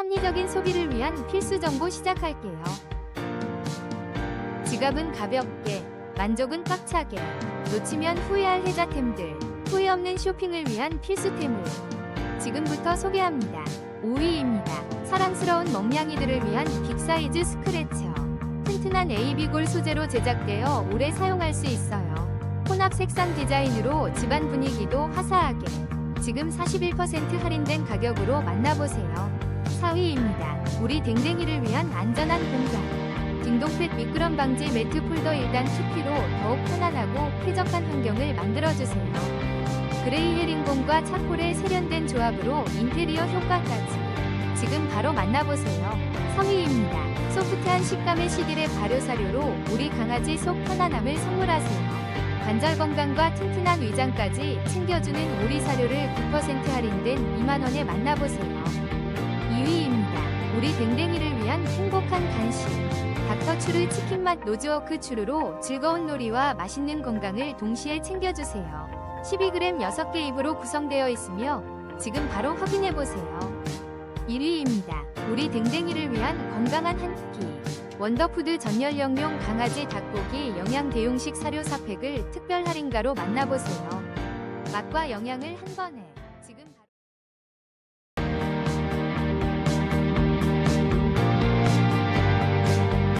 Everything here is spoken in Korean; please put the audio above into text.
합리적인 소비를 위한 필수 정보 시작할게요. 지갑은 가볍게, 만족은 꽉차게, 놓치면 후회할 혜자템들, 후회 없는 쇼핑을 위한 필수템을 지금부터 소개합니다. 5위입니다. 사랑스러운 멍냥이들을 위한 빅사이즈 스크래처. 튼튼한 AB골 소재로 제작되어 오래 사용할 수 있어요. 혼합 색상 디자인으로 집안 분위기도 화사하게. 지금 41% 할인된 가격으로 만나보세요. 4위입니다. 우리 댕댕이를 위한 안전한 공간. 딩동펫 미끄럼 방지 매트 폴더 1단 2피로 더욱 편안하고 쾌적한 환경을 만들어주세요. 그레이 헤링봉과 차콜의 세련된 조합으로 인테리어 효과까지. 지금 바로 만나보세요. 3위입니다. 소프트한 식감의 시딜의 발효 사료로 우리 강아지 속 편안함을 선물하세요. 관절 건강과 튼튼한 위장까지 챙겨주는 오리 사료를 9% 할인된 2만원에 만나보세요. 2위입니다. 우리 댕댕이를 위한 행복한 간식. 닥터추르 치킨맛 노즈워크 추르로 즐거운 놀이와 맛있는 건강을 동시에 챙겨주세요. 12g 6개 입으로 구성되어 있으며 지금 바로 확인해보세요. 1위입니다. 우리 댕댕이를 위한 건강한 한 끼. 원더푸드 전연령용 강아지 닭고기 영양 대용식 사료 4팩을 특별 할인가로 만나보세요. 맛과 영양을 한 번에.